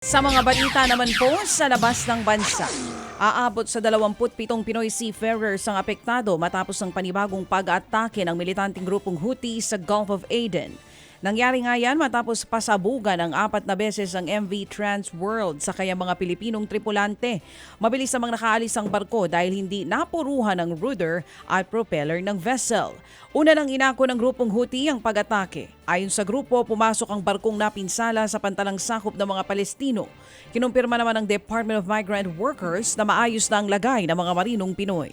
Sa mga balita naman po sa labas ng bansa, aabot sa 27 Pinoy seafarers ang apektado matapos ang panibagong pag-atake ng militanteng grupong Houthi sa Gulf of Aden. Nangyari nga yan matapos pasabugan ng apat na beses ang MV Trans World sa kaya mga Pilipinong tripulante. Mabilis namang nakaalis ang barko dahil hindi napuruhan ng rudder at propeller ng vessel. Una nang inako ng grupong Houthi ang pag-atake. Ayon sa grupo, pumasok ang barkong napinsala sa pantalang sakop ng mga Palestino. Kinumpirma naman ng Department of Migrant Workers na maayos na ang lagay ng mga marinong Pinoy.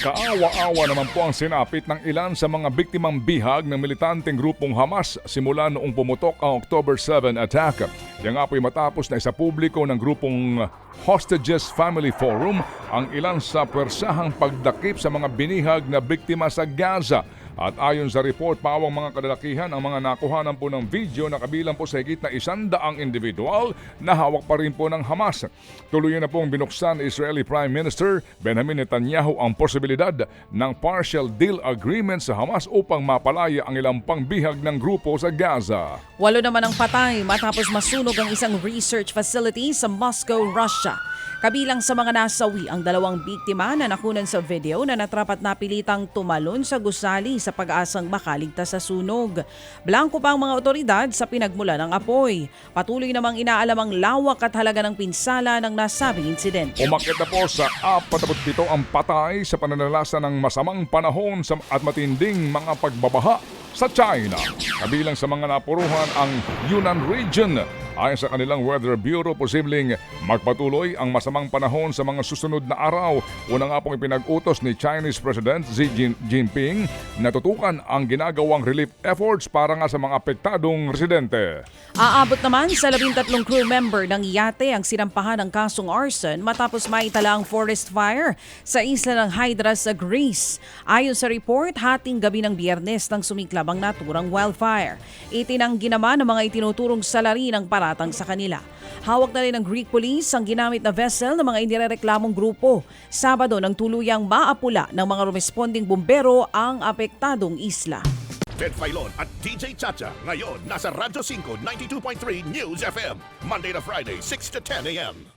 Kaawa-awa naman po ang sinapit ng ilan sa mga biktimang bihag ng militanteng grupong Hamas simula noong pumutok ang October 7 attack. Yan nga po'y matapos na isa publiko ng grupong Hostages Family Forum ang ilan sa pwersahang pagdakip sa mga binihag na biktima sa Gaza. At ayon sa report, pawang mga kadalakihan ang mga nakuhanan po ng video na kabilang po sa higit na isandaang individual na hawak pa rin po ng Hamas. Tuluyan na pong binuksan Israeli Prime Minister Benjamin Netanyahu ang posibilidad ng partial deal agreement sa Hamas upang mapalaya ang ilang pangbihag ng grupo sa Gaza. Walo naman ang patay matapos masunog ang isang research facility sa Moscow, Russia. Kabilang sa mga nasawi ang dalawang biktima na nakunan sa video na natrapat napilitang tumalon sa gusali sa pag-asang makaligtas sa sunog. Blanco pa ang mga otoridad sa pinagmula ng apoy. Patuloy namang inaalam ang lawak at halaga ng pinsala ng nasabing insidente. Umakit na po sa 47 ang patay sa pananalasa ng masamang panahon at matinding mga pagbabaha sa China. Kabilang sa mga napuruhan ang Yunnan Region. Ayon sa kanilang Weather Bureau, posibleng magpatuloy ang masamang panahon sa mga susunod na araw. Una nga pong ipinag-utos ni Chinese President Xi Jin- Jinping na tutukan ang ginagawang relief efforts para nga sa mga apektadong residente. Aabot naman sa 13 crew member ng yate ang sinampahan ng kasong arson matapos maitala ang forest fire sa isla ng Hydra sa Greece. Ayon sa report, hating gabi ng biyernes nang sumiklab ang naturang wildfire. Itinanggi naman ng mga itinuturong salari ng paratang sa kanila. Hawak na rin ng Greek police ang ginamit na vessel ng mga inireklamong grupo. Sabado nang tuluyang maapula ng mga responding bumbero ang apektadong isla. Ted Filon at DJ Chacha. Ngayon, nasa Radyo 5, 92.3 News FM. Monday to Friday, 6 to 10 a.m.